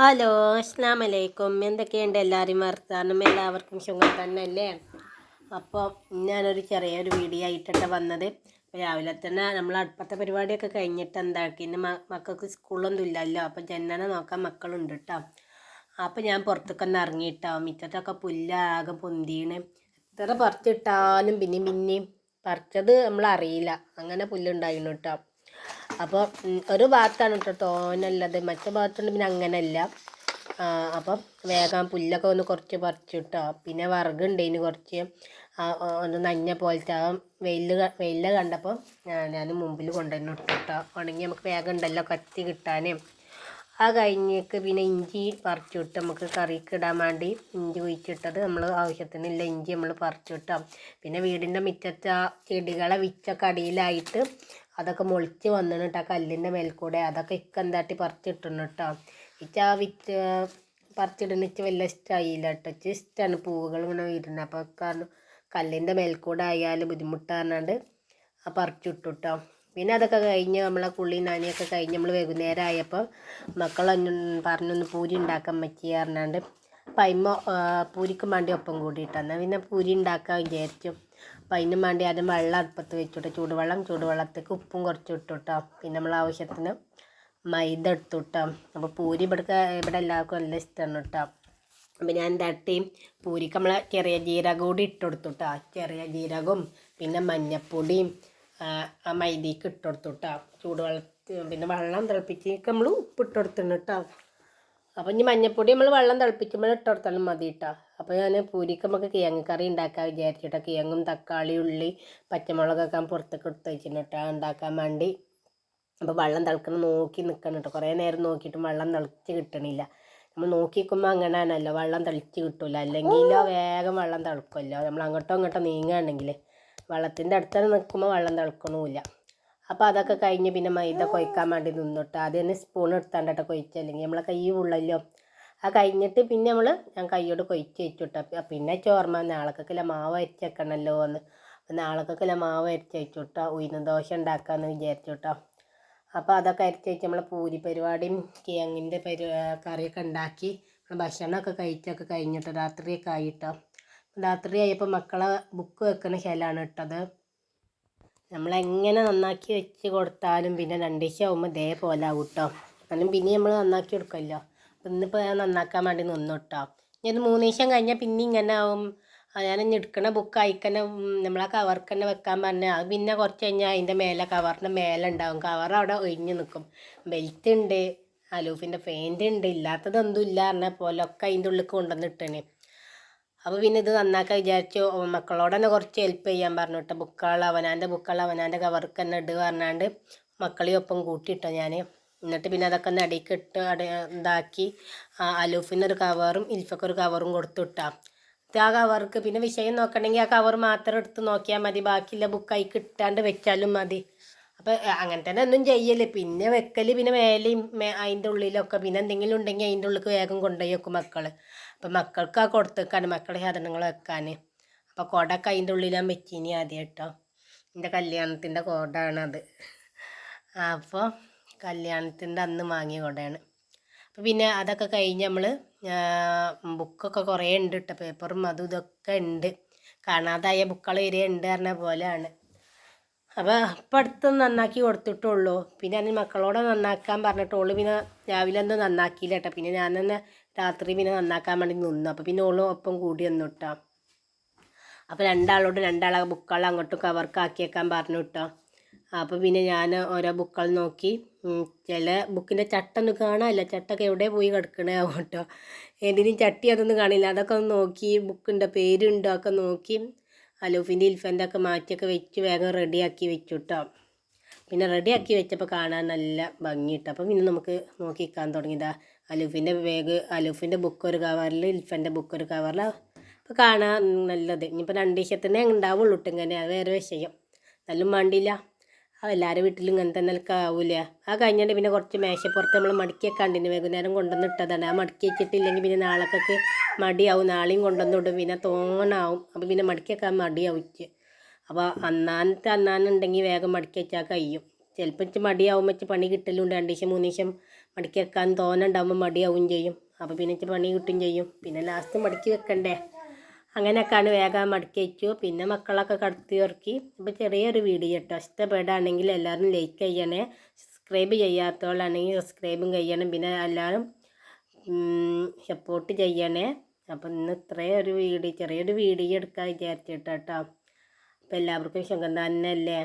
Hello അസ്ലാം അലൈക്കും എന്തൊക്കെയുണ്ട് എല്ലാവരും വർത്താനം? എല്ലാവർക്കും സുഖം തന്നെ അല്ലേ അപ്പോൾ ഞാനൊരു ചെറിയൊരു വീഡിയോ ആയിട്ടൊക്കെ വന്നത്. രാവിലെ തന്നെ നമ്മൾ അടുപ്പത്തെ പരിപാടിയൊക്കെ കഴിഞ്ഞിട്ട് എന്താക്കി? ഇന്ന് മക്കൾക്ക് സ്കൂളൊന്നും ഇല്ലല്ലോ. അപ്പോൾ ജനനെ നോക്കാൻ മക്കളുണ്ട് കേട്ടോ. അപ്പോൾ ഞാൻ പുറത്തേക്കൊന്ന് ഇറങ്ങിയിട്ടോ. മിറ്റത്തൊക്കെ പുല്ലാകെ പൊന്തിയാണ്. എത്ര പറിച്ചിട്ടാലും പിന്നെയും പിന്നെയും പറിച്ചത് നമ്മളറിയില്ല അങ്ങനെ പുല്ലുണ്ടായിരുന്നു കേട്ടോ. അപ്പോൾ ഒരു ഭാഗത്താണ് കേട്ടോ തോനുള്ളത് മറ്റേ ഭാഗത്തുണ്ട് പിന്നെ അങ്ങനെയല്ല അപ്പം വേഗം പുല്ലൊക്കെ ഒന്ന് കുറച്ച് പറിച്ചു കിട്ടോ പിന്നെ ഇതിന് കുറച്ച്. ഒന്ന് നഞ്ഞ പോലത്തെ. വെയിൽ വെയിലെ കണ്ടപ്പോൾ ഞാൻ മുമ്പിൽ കൊണ്ടുവന്നു കേട്ടോ ഉണങ്ങി നമുക്ക് വേഗം ഉണ്ടല്ലോ കത്തി കിട്ടാനേ. ആ കഴിഞ്ഞേക്ക് പിന്നെ ഇഞ്ചി പറിച്ചിട്ട് നമുക്ക് കറിക്ക് ഇടാൻ വേണ്ടി ഇഞ്ചി കുഴിച്ചിട്ടത് നമ്മൾ ആവശ്യത്തിനുള്ള ഇഞ്ചി നമ്മൾ പറിച്ചിട്ടാം. പിന്നെ വീടിന്റെ മുറ്റത്ത് ആ ചെടികളെ വിച്ചൊക്കെ അടിയിലായിട്ട് അതൊക്കെ മുളിച്ച് വന്നിട്ട് കേട്ടോ കല്ലിന്റെ മേൽക്കൂടെ അതൊക്കെ ഇക്കെന്താട്ടി പറിച്ചിട്ടുണ്ട് കേട്ടോ ഇച്ച ആ വിച്ച് പറിച്ചിടുന്ന ഇച്ച് വലിയ ഇഷ്ടമായില്ല കേട്ടോ ഇച്ച് ഇഷ്ടമാണ് പൂവുകൾ ഇങ്ങനെ വീടിന്റെ അപ്പോൾ കാരണം കല്ലിന്റെ മേൽക്കൂടെ ആയാലും ബുദ്ധിമുട്ട് ആ പറിച്ചിട്ടു കേട്ടോ പിന്നെ അതൊക്കെ കഴിഞ്ഞ് നമ്മളെ കുള്ളി നാനിയൊക്കെ കഴിഞ്ഞ് നമ്മൾ വൈകുന്നേരം ആയപ്പോൾ മക്കളൊന്നും പറഞ്ഞൊന്ന് പൂരി ഉണ്ടാക്കാൻ പറ്റി പറഞ്ഞാണ്ട് അതിമ്മ പൂരിക്കും വേണ്ടി ഒപ്പം കൂടിയിട്ട് എന്നാൽ പിന്നെ പൂരി ഉണ്ടാക്കാൻ വിചാരിച്ചു. അപ്പം മാണ്ടി വേണ്ടി ആദ്യം വെള്ളം അടുപ്പത്ത് വെച്ചിട്ട് ചൂടുവെള്ളം ചൂടുവെള്ളത്തേക്ക് ഉപ്പും കുറച്ച് ഇട്ടു പിന്നെ നമ്മൾ ആവശ്യത്തിന് മൈദ എടുത്തു അപ്പോൾ പൂരി ഇവിടെ ഇവിടെ എല്ലാവർക്കും നല്ല ഇഷ്ടമാണ് കേട്ടോ അപ്പം ഞാൻ തട്ടി പൂരിക്ക് നമ്മൾ ചെറിയ ജീരകം കൂടി ഇട്ട് കൊടുത്തു കേട്ടോ ചെറിയ ജീരകവും പിന്നെ മഞ്ഞപ്പൊടിയും ആ മൈദയ്ക്ക് ഇട്ട് കൊടുത്തു കേട്ടോ ചൂടുവെള്ളത്തിൽ പിന്നെ വെള്ളം തിളപ്പിച്ച് നമ്മൾ ഉപ്പ് കൊടുത്തിട്ടുണ്ട് കേട്ടോ അപ്പം ഇനി മഞ്ഞപ്പൊടി നമ്മൾ വെള്ളം തിളപ്പിക്കുമ്പോൾ ഇട്ട് കൊടുത്താലും മതി കേട്ടോ അപ്പോൾ ഞാൻ പൂരിക്ക് നമുക്ക് കിഴങ്ങ് കറി ഉണ്ടാക്കാൻ വിചാരിച്ചിട്ടോ കിഴങ്ങും തക്കാളി ഉള്ളി പച്ചമുളകൊക്കെ പുറത്തേക്ക് എടുത്ത് വെച്ചിട്ട് ഉണ്ടാക്കാൻ വേണ്ടി. അപ്പോൾ വെള്ളം തിളക്കണം നോക്കി നിൽക്കണം കേട്ടോ കുറേ നേരം നോക്കിയിട്ടും വെള്ളം തിളച്ച് കിട്ടണില്ല. നമ്മൾ നോക്കിക്കുമ്പോൾ അങ്ങനെ അങ്ങനെയാണല്ലോ വെള്ളം തിളച്ച് കിട്ടില്ല അല്ലെങ്കിൽ വേഗം വെള്ളം തിളക്കുമല്ലോ നമ്മൾ അങ്ങോട്ടോ ഇങ്ങോട്ടോ നീങ്ങുകയാണെങ്കിൽ വെള്ളത്തിന്റെ അടുത്ത് നിൽക്കുമ്പോൾ വെള്ളം തിളക്കണമില്ല അപ്പോൾ അതൊക്കെ കഴിഞ്ഞ് പിന്നെ മൈദ കൊയ്ക്കാൻ വേണ്ടി നിന്നിട്ട്. ആദ്യം തന്നെ സ്പൂൺ എടുത്താണ്ടട്ട് കൊയ്ച്ച് അല്ലെങ്കിൽ നമ്മളെ കൈ ഉള്ളല്ലോ. ആ കഴിഞ്ഞിട്ട് പിന്നെ നമ്മൾ ഞാൻ കൈയോട് കൊയ്ച്ച് വെച്ചുവിട്ട പിന്നെ ചോർമ നാളേക്കൊക്കെ മാവ് അരച്ച് വെക്കണമല്ലോ എന്ന്. നാളേക്കൊക്കെ മാവ് അരിച്ച് വെച്ചുവിട്ടാ ഉയർന്ന ദോശ ഉണ്ടാക്കാമെന്ന് വിചാരിച്ചുവിട്ടോ അപ്പോൾ അതൊക്കെ അരച്ച് വെച്ച് നമ്മളെ പൂരി പരിപാടിയും കിഴങ്ങിന്റെ പരി കറിയൊക്കെ ഉണ്ടാക്കി. ഭക്ഷണമൊക്കെ കഴിച്ചൊക്കെ കഴിഞ്ഞിട്ട് രാത്രിയൊക്കെ ആയിട്ടോ. രാത്രി ആയപ്പോൾ മക്കളെ ബുക്ക് വെക്കുന്ന ശേലാണ് ഇട്ടത്. നമ്മളെങ്ങനെ നന്നാക്കി വെച്ച് കൊടുത്താലും പിന്നെ രണ്ട് ദിവസം ആകുമ്പോൾ ഇതേപോലെ ആവും കേട്ടോ എന്നാലും പിന്നെ നമ്മൾ നന്നാക്കി കൊടുക്കുമല്ലോ അപ്പം ഇന്നിപ്പോൾ ഞാൻ നന്നാക്കാൻ വേണ്ടി നിന്നു കേട്ടോ ഇനി മൂന്ന് ദിവസം കഴിഞ്ഞാൽ പിന്നെ ഇങ്ങനെ ആവും. ഞാൻ എടുക്കണ ബുക്ക് അയക്കന്നെ നമ്മളെ കവർക്ക് തന്നെ വെക്കാൻ പറഞ്ഞാൽ അത് പിന്നെ കുറച്ച് കഴിഞ്ഞാൽ അതിന്റെ മേലെ കവറിന്റെ മേലെ ഉണ്ടാവും കവർ അവിടെ ഒഴിഞ്ഞ് നിൽക്കും ബെൽറ്റ് ഉണ്ട് അലൂഫിന്റെ ഫെയിന്റ് ഉണ്ട് ഇല്ലാത്തതൊന്നും ഇല്ല പറഞ്ഞ പോലെ ഒക്കെ അതിന്റെ ഉള്ളിൽ കൊണ്ടുവന്നിട്ടേ അപ്പോൾ പിന്നെ ഇത് നന്നാക്കാൻ വിചാരിച്ചു. മക്കളോട് തന്നെ കുറച്ച് ഹെൽപ്പ് ചെയ്യാൻ പറഞ്ഞു കേട്ടോ. ബുക്കുകൾ അവനാന്റെ ബുക്കുകൾ അവനാന്റെ കവർക്ക് തന്നെ ഇടുക പറഞ്ഞാണ്ട് മക്കളെയും ഒപ്പം കൂട്ടിയിട്ടോ ഞാൻ എന്നിട്ട് പിന്നെ അതൊക്കെ ഒന്ന് അടിക്ക് ഇട്ട് അടി ഇതാക്കി. അലൂഫിനൊരു കവറും ഇൽഫക്കൊരു കവറും കൊടുത്തു വിട്ടാം ആ കവർക്ക് പിന്നെ വിഷയം നോക്കണമെങ്കിൽ ആ കവർ മാത്രം എടുത്ത് നോക്കിയാൽ മതി. ബാക്കിയുള്ള ബുക്കായി കിട്ടാണ്ട് വെച്ചാലും മതി. അപ്പോൾ അങ്ങനെ തന്നെ ഒന്നും ചെയ്യല്ലേ പിന്നെ വെക്കൽ പിന്നെ മേലെയും അതിന്റെ ഉള്ളിലൊക്കെ. പിന്നെ എന്തെങ്കിലും ഉണ്ടെങ്കിൽ അതിന്റെ ഉള്ളിൽ വേഗം കൊണ്ടുപോയി വെക്കും മക്കൾ അപ്പം മക്കൾക്ക് ആ കൊടുത്തേക്കാൻ മക്കളുടെ സാധനങ്ങൾ വെക്കാൻ അപ്പോൾ കുട അതിന്റെ ഉള്ളിലാൻ വെച്ചിനി ആദ്യം കേട്ടോ എന്റെ കല്യാണത്തിന്റെ കോടാണത്. അപ്പോൾ കല്യാണത്തിന്റെ അന്ന് വാങ്ങിയ കുടയാണ് അപ്പോൾ പിന്നെ അതൊക്കെ കഴിഞ്ഞ് നമ്മൾ ബുക്കൊക്കെ കുറേ ഉണ്ട് കേട്ടോ പേപ്പറും അതും ഇതൊക്കെ ഉണ്ട് കാണാതായ ബുക്കുകൾ വരെ ഉണ്ട് പറഞ്ഞ പോലെയാണ്. അപ്പോൾ ഇപ്പം അടുത്ത് നന്നാക്കി കൊടുത്തിട്ടുള്ളൂ പിന്നെ അതിന് മക്കളോട് നന്നാക്കാൻ പറഞ്ഞിട്ടുള്ളൂ പിന്നെ രാവിലെ എന്തോ നന്നാക്കിയില്ല കേട്ടോ. പിന്നെ ഞാൻ തന്നെ രാത്രി പിന്നെ നന്നാക്കാൻ വേണ്ടി നിന്നു. അപ്പോൾ പിന്നെ ഓളും ഒപ്പം കൂടി വന്നു കേട്ടോ അപ്പോൾ രണ്ടാളോട് രണ്ടാളെ ബുക്കുകൾ അങ്ങോട്ടും കവർക്കാക്കിയേക്കാൻ പറഞ്ഞു കേട്ടോ അപ്പോൾ പിന്നെ ഞാൻ ഓരോ ബുക്കുകൾ നോക്കി. ചില ബുക്കിന്റെ ചട്ടൊന്നും കാണാനില്ല. ചട്ടൊക്കെ എവിടെ പോയി കിടക്കണേ കേട്ടോ എന്തിനും ചട്ടി അതൊന്നും കാണില്ല. അതൊക്കെ ഒന്ന് നോക്കി. ബുക്കിന്റെ പേരുണ്ടോ ഒക്കെ നോക്കി. അലൂഫിന്റെ ഇൽഫന്റെ ഒക്കെ മാറ്റിയൊക്കെ വെച്ച് വേഗം റെഡിയാക്കി വെച്ചു കേട്ടോ പിന്നെ റെഡിയാക്കി വെച്ചപ്പോൾ കാണാൻ നല്ല ഭംഗിയിട്ട് അപ്പം പിന്നെ നമുക്ക് നോക്കിക്കാൻ തുടങ്ങിയതാ അലൂഫിന്റെ ബാഗ് അലൂഫിന്റെ ബുക്ക് ഒരു കവറിൽ ഇൽഫന്റെ ബുക്ക് ഒരു കവറിൽ അപ്പോൾ കാണാൻ നല്ലത്. ഇനിയിപ്പോൾ രണ്ട് ദിവസത്തിനെ ഉണ്ടാവുള്ളൂ ഇട്ടിങ്ങനെ അത് വേറെ വിഷയം. നല്ല വേണ്ടിയില്ല ആ എല്ലാവരും വീട്ടിലും ഇങ്ങനെ തന്നെ ആവൂല ആ കഴിഞ്ഞിട്ട് പിന്നെ കുറച്ച് മേശപ്പുറത്ത് നമ്മൾ മടക്കി വെക്കാണ്ടിന് വൈകുന്നേരം കൊണ്ടുവന്ന് ഇട്ടതാണ്. ആ മടക്കി വെച്ചിട്ടില്ലെങ്കിൽ പിന്നെ നാളേക്കൊക്കെ മടിയാവും. നാളെയും കൊണ്ടുവന്നിടും പിന്നെ തോണാവും അപ്പോൾ പിന്നെ മടക്കി വെക്കാൻ മടിയാവും അപ്പോൾ അന്നാനത്തെ അന്നാനുണ്ടെങ്കിൽ വേഗം മടക്കി വെച്ചാൽ കഴിയും. ചിലപ്പോൾ ഇച്ചിരി മടിയാവും വെച്ച് പണി കിട്ടലുണ്ട്. രണ്ട് ദിവസം മൂന്ന് ദിവസം മടക്കി വെക്കാൻ തോന്നുന്നുണ്ടാകുമ്പോൾ മടിയാവും ചെയ്യും. അപ്പോൾ പിന്നെ ഇച്ചിരി പണി കിട്ടും ചെയ്യും. പിന്നെ ലാസ്റ്റ് മടക്കി വെക്കണ്ടേ? അങ്ങനെയൊക്കെയാണ് വേഗം മടക്കി വെച്ചു. പിന്നെ മക്കളൊക്കെ കടത്തി ഇറക്കി അപ്പോൾ ചെറിയൊരു വീഡിയോ കേട്ടോ ഇഷ്ടപ്പെടുകയാണെങ്കിൽ എല്ലാവരും ലൈക്ക് ചെയ്യണേ. സബ്സ്ക്രൈബ് ചെയ്യാത്തവളാണെങ്കിൽ സബ്സ്ക്രൈബും ചെയ്യണം. പിന്നെ എല്ലാവരും സപ്പോർട്ട് ചെയ്യണേ. അപ്പം ഇന്ന് ഇത്രയും ഒരു വീഡിയോ ചെറിയൊരു വീഡിയോ എടുക്കാൻ വിചാരിച്ചിട്ടോ കേട്ടോ എല്ലാവർക്കും തന്നെയല്ലേ?